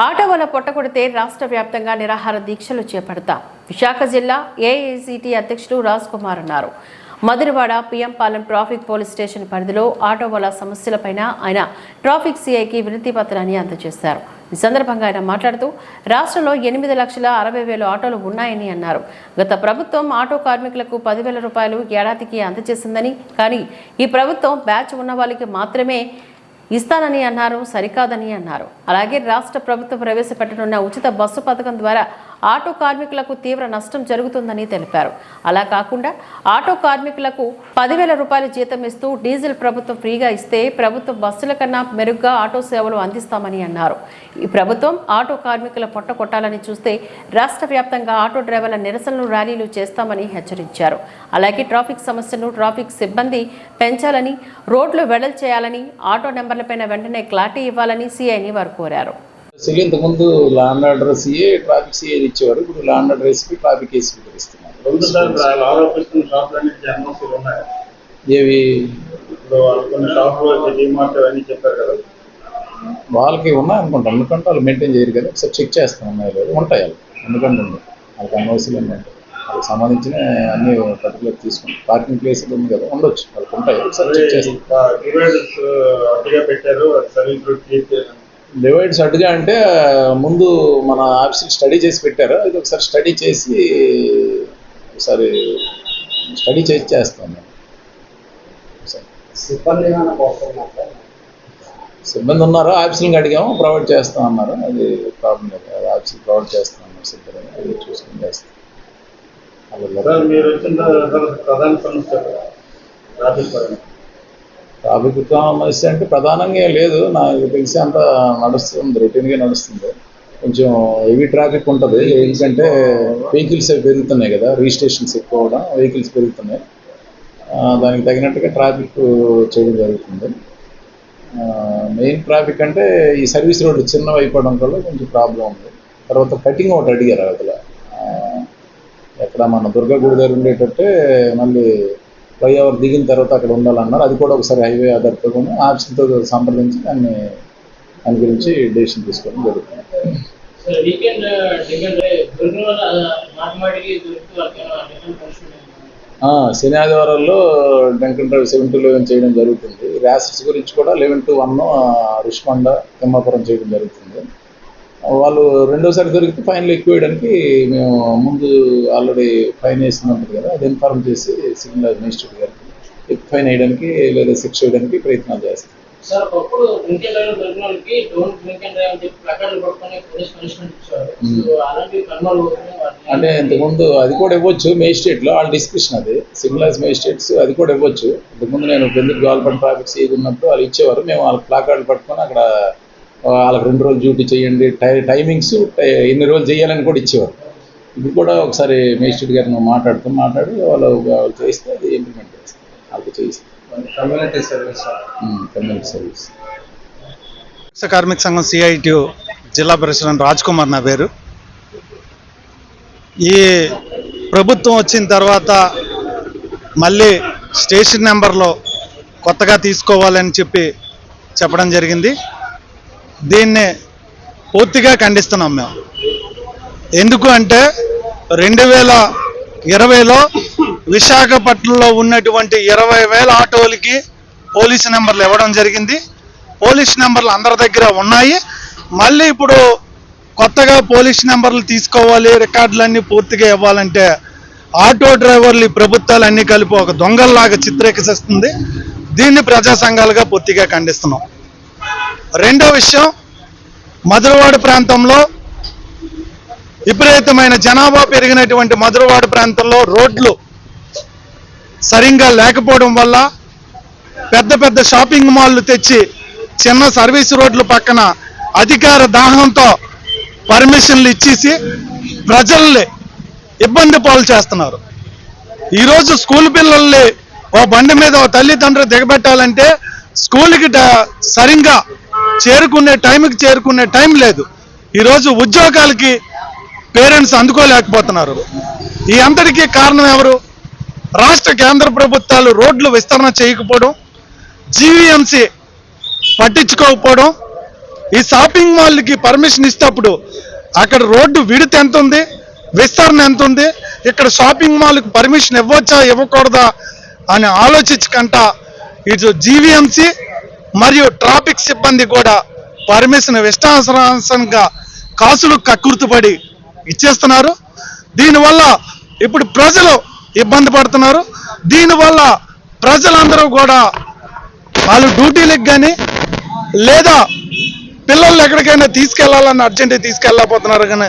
Auto వల్ల పొట్టకొడితే రాష్ట్ర వ్యాప్తంగా నిరాహార దీక్షలు చేపడతాం. విశాఖ జిల్లా ఏఐసిటి అధ్యక్షుడు రాజ్ కుమార్ అన్నారు. Madhurawada PM Palem traffic police station పరిధిలో ఆటోవాల సమస్యలపైన ఆయన ట్రాఫిక్ సిఐకి వినతి పత్రాన్ని అందజేశారు. ఈ సందర్భంగా ఆయన మాట్లాడుతూ రాష్ట్రంలో ఎనిమిది లక్షల అరవై వేల ఆటోలు ఉన్నాయని అన్నారు. గత ప్రభుత్వం ఆటో కార్మికులకు పదివేల రూపాయలు ఏడాదికి అందజేసిందని కానీ ఈ ప్రభుత్వం బ్యాచ్ ఉన్న వాళ్ళకి మాత్రమే ఇస్తానని అన్నారు సరికాదని అన్నారు. అలాగే రాష్ట్ర ప్రభుత్వం ప్రవేశపెట్టనున్న ఉచిత బస్సు పథకం ద్వారా ఆటో కార్మికులకు తీవ్ర నష్టం జరుగుతుందని తెలిపారు. అలా కాకుండా ఆటో కార్మికులకు పదివేల రూపాయల జీతం ఇస్తూ డీజిల్ ప్రభుత్వం ఫ్రీగా ఇస్తే ప్రభుత్వం బస్సుల కన్నా మెరుగ్గా ఆటో సేవలు అందిస్తామని అన్నారు. ఈ ప్రభుత్వం ఆటో కార్మికుల పొట్ట కొట్టాలని చూస్తే రాష్ట్ర వ్యాప్తంగా ఆటో డ్రైవర్ల నిరసనలు ర్యాలీలు చేస్తామని హెచ్చరించారు. అలాగే ట్రాఫిక్ సమస్యను ట్రాఫిక్ సిబ్బంది పెంచాలని రోడ్లు వెడల్ చేయాలని ఆటో నెంబర్లపైన వెంటనే క్లారిటీ ఇవ్వాలని సీఐని వారు కోరారు. అసలు ఇంతకుముందు law and order CA traffic CA ఇచ్చేవారు. ఇప్పుడు law and order SP traffic ACP ఇస్తున్నారు ఉన్నాయి? ఏవి? వాళ్ళకి ఉన్నాయి అనుకుంటాం. ఎందుకంటే వాళ్ళు మెయింటైన్ చేయరు కదా ఒకసారి చెక్ చేస్తాం. ఉన్నాయి లేదు? ఉంటాయి వాళ్ళు ఎందుకంటే ఉండవు వాళ్ళకి అన్వసరం ఉంటాయి వాళ్ళకి సంబంధించిన అన్ని పర్టికులర్ తీసుకుంటాం. పార్కింగ్ ప్లేస్ ఉంది కదా ఉండొచ్చు. వాళ్ళకి ఉంటాయి. ఒకసారి చెక్ చేస్తాం. డివైడ్స్ అడ్డుగా అంటే ముందు మన ఆఫీసులు స్టడీ చేసి పెట్టారు. ఇది ఒకసారి స్టడీ చేసి ఒకసారి స్టడీ చేసి చేస్తాం మేము ఒకసారి. సిబ్బంది ఉన్నారు? ఆఫీసులకు అడిగాము ప్రొవైడ్ చేస్తాం అన్నారు. అది ప్రాబ్లం లేదు. అది ఆఫీసులు ప్రొవైడ్ చేస్తాం అన్నారు సిబ్బంది. అది చూసుకుని చేస్తాం. మీరు వచ్చిన ప్రధాన సమస్య ట్రాఫిక్ పరంగా. ట్రాఫిక్ సమస్య అంటే ప్రధానంగా ఏం లేదు. నాకు తెలిసి అంత నడుస్తుంది రొటీన్గా నడుస్తుంది. కొంచెం హెవీ ట్రాఫిక్ ఉంటుంది. ఎందుకంటే వెహికల్స్ అవి పెరుగుతున్నాయి కదా రిజిస్ట్రేషన్స్ ఎక్కువ అవడం వెహికల్స్ పెరుగుతున్నాయి. దానికి తగినట్టుగా ట్రాఫిక్ చేయడం జరుగుతుంది. మెయిన్ ట్రాఫిక్ అంటే ఈ సర్వీస్ రోడ్డు చిన్నవి అయిపోవడం వల్ల కొంచెం ప్రాబ్లం ఉంది. తర్వాత కటింగ్ ఒకటి అడిగారు అక్కడ ఎక్కడ మన దుర్గా గుడి దగ్గర ఉండేటట్టే మళ్ళీ ఫ్లైఓవర్ దిగిన తర్వాత అక్కడ ఉండాలన్నారు. అది కూడా ఒకసారి హైవే ఆధారితోనే ఆప్షన్తో సంప్రదించి దాన్ని దాని గురించి డెసిషన్ తీసుకోవడం జరుగుతుంది. పనిష్మెంట్ ఆ, శని ఆదివారాల్లో drunk and drive seven to eleven చేయడం జరుగుతుంది. ర్యాసెస్ గురించి కూడా eleven to one Rushikonda Thimmapuram చేయడం జరుగుతుంది. వాళ్ళు రెండోసారి దొరికితే ఫైన్లు ఎక్కువ వేయడానికి మేము ముందు ఆల్రెడీ ఫైన్ వేసినప్పుడు కదా అది ఇన్ఫార్మ్ చేసి సిగ్నల్ మినిస్టర్ గారికి ఎక్కువ ఫైన్ వేయడానికి లేదా శిక్ష వేయడానికి ప్రయత్నాలు చేస్తాం. సార్ ఒకప్పుడు డ్రింక్ అండ్ డ్రైవ్ దొరికిన వాళ్ళకి డోంట్ డ్రింక్ అండ్ డ్రైవ్ అని చెప్పి ప్లకార్డులు పట్టుకొని పోలీస్ పనిష్మెంట్ ఇచ్చేవారు. సో అలాంటివి కన్వర్ట్ అవుతున్నాయి వాటిని అంటే ఇంతకుముందు అది కూడా ఇవ్వచ్చు మేజిస్ట్రేట్లో వాళ్ళ డిస్క్రిప్షన్ అది. సిగ్నల్స్ మేజిస్ట్రేట్స్ అది కూడా ఇవ్వచ్చు. ఇంతకుముందు నేను బెందుకు గవర్నమెంట్ ట్రాఫిక్ సీజ్ ఉన్నప్పుడు వాళ్ళు ఇచ్చేవారు. మేము వాళ్ళ ప్లాకార్డులు పట్టుకొని అక్కడ వాళ్ళకి రెండు రోజులు డ్యూటీ చేయండి. టై టైమింగ్స్ ఎన్ని రోజులు చేయాలని కూడా ఇచ్చేవారు. ఇప్పుడు కూడా ఒకసారి మేజిస్ట్రేట్ గారిని మాట్లాడుతూ మాట్లాడి వాళ్ళు వాళ్ళు చేస్తే అది ఇంప్లిమెంట్ చేస్తాం వాళ్ళకి చేయిస్తాం కమ్యూనిటీ సర్వీస్ కమ్యూనిటీ సర్వీస్. కార్మిక సంఘం సిఐటి జిల్లా ప్రెసిడెంట్ రాజ్ కుమార్ నా పేరు. ఈ ప్రభుత్వం వచ్చిన తర్వాత మళ్ళీ స్టేషన్ నెంబర్లో కొత్తగా తీసుకోవాలని చెప్పి చెప్పడం జరిగింది. దీన్ని పూర్తిగా ఖండిస్తున్నాం మేము. ఎందుకు అంటే రెండు వేల ఇరవైలో విశాఖపట్నంలో ఉన్నటువంటి ఇరవై వేల ఆటోలకి పోలీసు నెంబర్లు ఇవ్వడం జరిగింది. పోలీస్ నెంబర్లు అందరి దగ్గర ఉన్నాయి. మళ్ళీ ఇప్పుడు కొత్తగా పోలీస్ నెంబర్లు తీసుకోవాలి రికార్డులన్నీ పూర్తిగా ఇవ్వాలంటే ఆటో డ్రైవర్లు ఈ ప్రభుత్వాలు అన్నీ కలిపి ఒక దొంగల్లాగా చిత్రీకరిస్తుంది. దీన్ని ప్రజా సంఘాలుగా పూర్తిగా ఖండిస్తున్నాం. రెండో విషయం మధురవాడ ప్రాంతంలో విపరీతమైన జనాభా పెరిగినటువంటి మధురవాడ ప్రాంతంలో రోడ్లు సరిగ్గా లేకపోవడం వల్ల పెద్ద పెద్ద షాపింగ్ మాల్లు తెచ్చి చిన్న సర్వీస్ రోడ్ల పక్కన అధికార దాహంతో పర్మిషన్లు ఇచ్చేసి ప్రజల్ని ఇబ్బంది పాలు చేస్తున్నారు. ఈరోజు స్కూల్ పిల్లల్ని ఓ బండి మీద ఓ తల్లిదండ్రులు దిగబెట్టాలంటే స్కూల్కి సరిగ్గా చేరుకునే టైంకి చేరుకునే టైం లేదు. ఈరోజు ఉద్యోగాలకి పేరెంట్స్ అందుకోలేకపోతున్నారు. ఈ అంతటికీ కారణం ఎవరు? రాష్ట్ర కేంద్ర ప్రభుత్వాలు రోడ్లు విస్తరణ చేయకపోవడం జీవీఎంసీ పట్టించుకోకపోవడం ఈ షాపింగ్ మాల్కి పర్మిషన్ ఇస్తేప్పుడు అక్కడ రోడ్డు విడత ఎంత ఉంది విస్తరణ ఎంత ఉంది ఇక్కడ షాపింగ్ మాల్కి పర్మిషన్ ఇవ్వచ్చా ఇవ్వకూడదా అని ఆలోచించకంట ఇటు జీవీఎంసీ మరియు ట్రాఫిక్ సిబ్బంది కూడా పర్మిషన్ ఇష్టానుసరంగా కాసులు కక్కుర్తుపడి ఇచ్చేస్తున్నారు. దీనివల్ల ఇప్పుడు ప్రజలు ఇబ్బంది పడుతున్నారు. దీనివల్ల ప్రజలందరూ కూడా వాళ్ళు డ్యూటీలకు కానీ లేదా పిల్లలు ఎక్కడికైనా తీసుకెళ్ళాలని అర్జెంట్ తీసుకెళ్ళకపోతున్నారు కానీ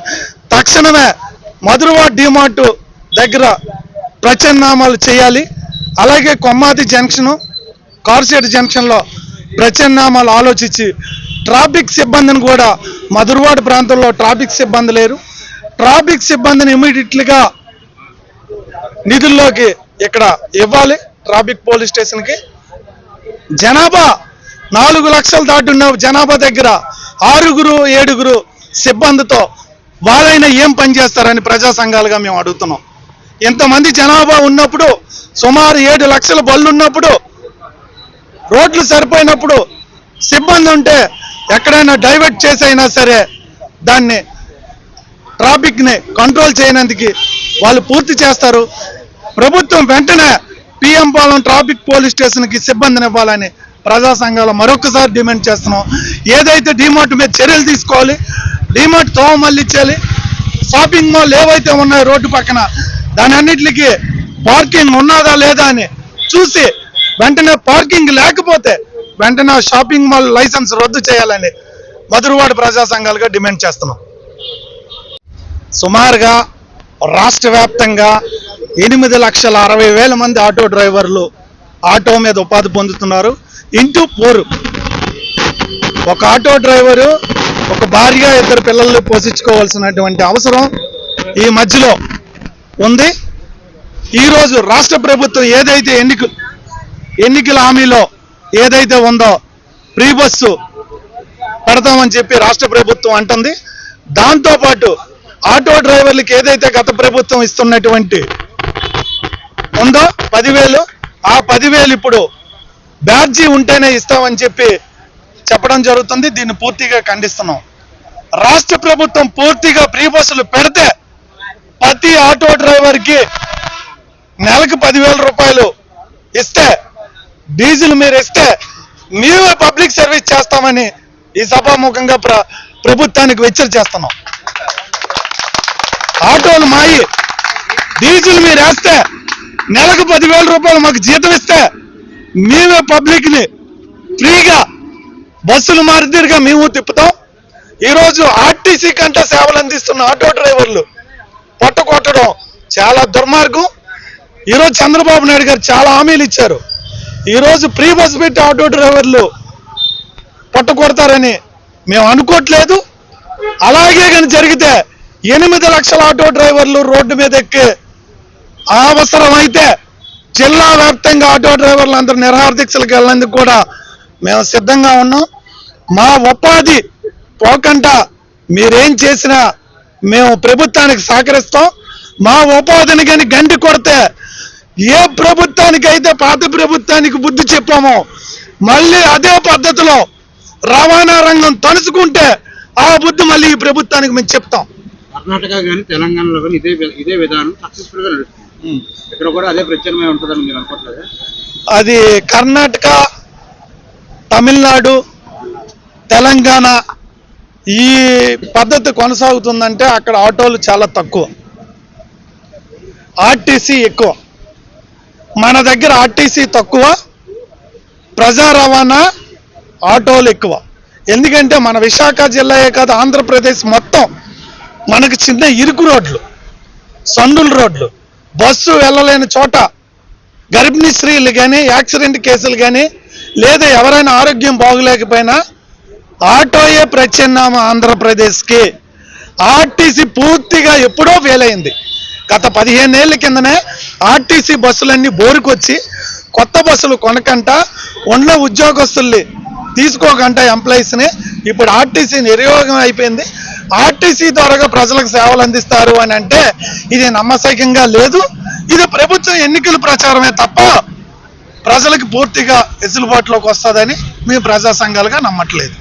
తక్షణమే మధురవా డిమార్ట్ దగ్గర ప్రత్యామ్నామాలు చేయాలి. అలాగే కొమ్మాతి జంక్షను కార్సెట్ జంక్షన్లో ప్రత్యామ్నామాలు ఆలోచించి ట్రాఫిక్ సిబ్బందిని కూడా మధురవాడ ప్రాంతంలో ట్రాఫిక్ సిబ్బంది లేరు. ట్రాఫిక్ సిబ్బందిని ఇమీడియట్లీగా నిధుల్లోకి ఇక్కడ ఇవ్వాలి ట్రాఫిక్ పోలీస్ స్టేషన్కి. జనాభా నాలుగు లక్షలు దాటున్న జనాభా దగ్గర ఆరుగురు ఏడుగురు సిబ్బందితో వాళ్ళైనా ఏం పని చేస్తారని ప్రజా సంఘాలుగా మేము అడుగుతున్నాం. ఇంతమంది జనాభా ఉన్నప్పుడు సుమారు ఏడు లక్షల బళ్ళు ఉన్నప్పుడు రోడ్లు సరిపోయినప్పుడు సిబ్బంది ఉంటే ఎక్కడైనా డైవర్ట్ చేసైనా సరే దాన్ని ట్రాఫిక్ని కంట్రోల్ చేయనందుకు వాళ్ళు పూర్తి చేస్తారు. ప్రభుత్వం వెంటనే పిఎం పాలెం ట్రాఫిక్ పోలీస్ స్టేషన్కి సిబ్బందిని ఇవ్వాలని ప్రజా సంఘాలు మరొకసారి డిమాండ్ చేస్తున్నాం. ఏదైతే డిమార్ట్ మీద చర్యలు తీసుకోవాలి డిమార్ట్ తోమ మళ్ళీ ఇచ్చేయాలి షాపింగ్ మాల్ ఏవైతే ఉన్నాయో రోడ్డు పక్కన దాని అన్నిటికి పార్కింగ్ ఉన్నదా లేదా అని చూసి వెంటనే పార్కింగ్ లేకపోతే వెంటనే షాపింగ్ మాల్ లైసెన్స్ రద్దు చేయాలని మధురవాడ ప్రజా సంఘాలుగా డిమాండ్ చేస్తున్నాం. సుమారుగా రాష్ట్ర వ్యాప్తంగా ఎనిమిది లక్షల అరవై వేల మంది ఆటో డ్రైవర్లు ఆటో మీద ఉపాధి పొందుతున్నారు. Into four. ఒక ఆటో డ్రైవరు ఒక భార్య ఇద్దరు పిల్లల్ని పోషించుకోవాల్సినటువంటి అవసరం ఈ మధ్యలో ఉంది. ఈరోజు రాష్ట్ర ప్రభుత్వం ఏదైతే ఎన్నిక ఎన్నికల హామీలో ఏదైతే ఉందో ఫ్రీ బస్సు పెడతామని చెప్పి రాష్ట్ర ప్రభుత్వం అంటుంది. దాంతోపాటు ఆటో డ్రైవర్లకి ఏదైతే గత ప్రభుత్వం ఇస్తున్నటువంటి ఉందో పదివేలు ఆ పదివేలు ఇప్పుడు బ్యాడ్జీ ఉంటేనే ఇస్తామని చెప్పి చెప్పడం జరుగుతుంది. దీన్ని పూర్తిగా ఖండిస్తున్నాం. రాష్ట్ర ప్రభుత్వం పూర్తిగా ఫ్రీ బస్సులు పెడితే ప్రతి ఆటో డ్రైవర్కి నెలకు పదివేల రూపాయలు ఇస్తే డీజిల్ మీరు ఇస్తే మేమే పబ్లిక్ సర్వీస్ చేస్తామని ఈ సభాముఖంగా ప్ర ప్రభుత్వానికి వెచ్చరి చేస్తున్నాం. ఆటోలు మాయి. డీజిల్ మీరు వేస్తే నెలకు పదివేల రూపాయలు మాకు జీతం ఇస్తే మేమే పబ్లిక్ని ఫ్రీగా బస్సులు మారుతీరుగా మేము తిప్పుతాం. ఈరోజు ఆర్టీసీ కంటే సేవలు అందిస్తున్న ఆటో డ్రైవర్లు పట్టుకొట్టడం చాలా దుర్మార్గం. ఈరోజు చంద్రబాబు నాయుడు గారు చాలా హామీలు ఇచ్చారు. ఈరోజు ఫ్రీ బస్ పెట్టి ఆటో డ్రైవర్లు పట్టుకొడతారని మేము అనుకోవట్లేదు. అలాగే కానీ జరిగితే ఎనిమిది లక్షల ఆటో డ్రైవర్లు రోడ్డు మీద ఎక్కి అవసరమైతే జిల్లా వ్యాప్తంగా ఆటో డ్రైవర్లు అందరూ నిరహార దీక్షలకు వెళ్ళేందుకు కూడా మేము సిద్ధంగా ఉన్నాం. మా ఉపాధి పోకుండా మీరేం చేసినా మేము ప్రభుత్వానికి సహకరిస్తాం. మా ఉపాధిని కానీ గండి కొడితే ఏ ప్రభుత్వానికైతే పాత ప్రభుత్వానికి బుద్ధి చెప్పామో మళ్ళీ అదే పద్ధతిలో రవాణా రంగం తణుచుకుంటే ఆ బుద్ధి మళ్ళీ ఈ ప్రభుత్వానికి మేము చెప్తాం. కర్ణాటక కానీ తెలంగాణలో కానీ ఇదే ఇదే విధానం సక్సెస్ఫుల్గా నడుస్తుంది ఇక్కడ కూడా అదే ప్రత్యామ్నాయం ఉంటుందని మీరు అనుకోవట్లేదు? అది కర్ణాటక తమిళనాడు తెలంగాణ ఈ పద్ధతి కొనసాగుతుందంటే అక్కడ ఆటోలు చాలా తక్కువ. ఆర్టీసీ ఎక్కువ. మన దగ్గర ఆర్టీసీ తక్కువ ప్రజా రవాణా ఆటోలు ఎక్కువ. ఎందుకంటే మన విశాఖ జిల్లాయే కాదు ఆంధ్రప్రదేశ్ మొత్తం మనకు చిన్న ఇరుకు రోడ్లు సందుల రోడ్లు బస్సు వెళ్ళలేని చోట గర్భిణీ స్త్రీలు కానీ యాక్సిడెంట్ కేసులు కానీ లేదా ఎవరైనా ఆరోగ్యం బాగులేకపోయినా ఆటోయే ప్రత్యామ్నామ ఆంధ్రప్రదేశ్కి. ఆర్టీసీ పూర్తిగా ఎప్పుడో ఫెయిల్ అయింది. గత పదిహేను ఏళ్ళ కిందనే ఆర్టీసీ బస్సులన్నీ బోరుకొచ్చి కొత్త బస్సులు కొనకంట ఉన్న ఉద్యోగస్తుల్ని తీసుకోకంట ఎంప్లాయీస్ని. ఇప్పుడు ఆర్టీసీ నిర్యోగం అయిపోయింది. ఆర్టీసీ ద్వారా ప్రజలకు సేవలు అందిస్తారు అని అంటే ఇది నమ్మశక్యంగా లేదు. ఇది ప్రభుత్వం ఎన్నికల ప్రచారమే తప్ప ప్రజలకు పూర్తిగా వెసులుబాటులోకి వస్తుందని మేము ప్రజా సంఘాలుగా నమ్మట్లేదు.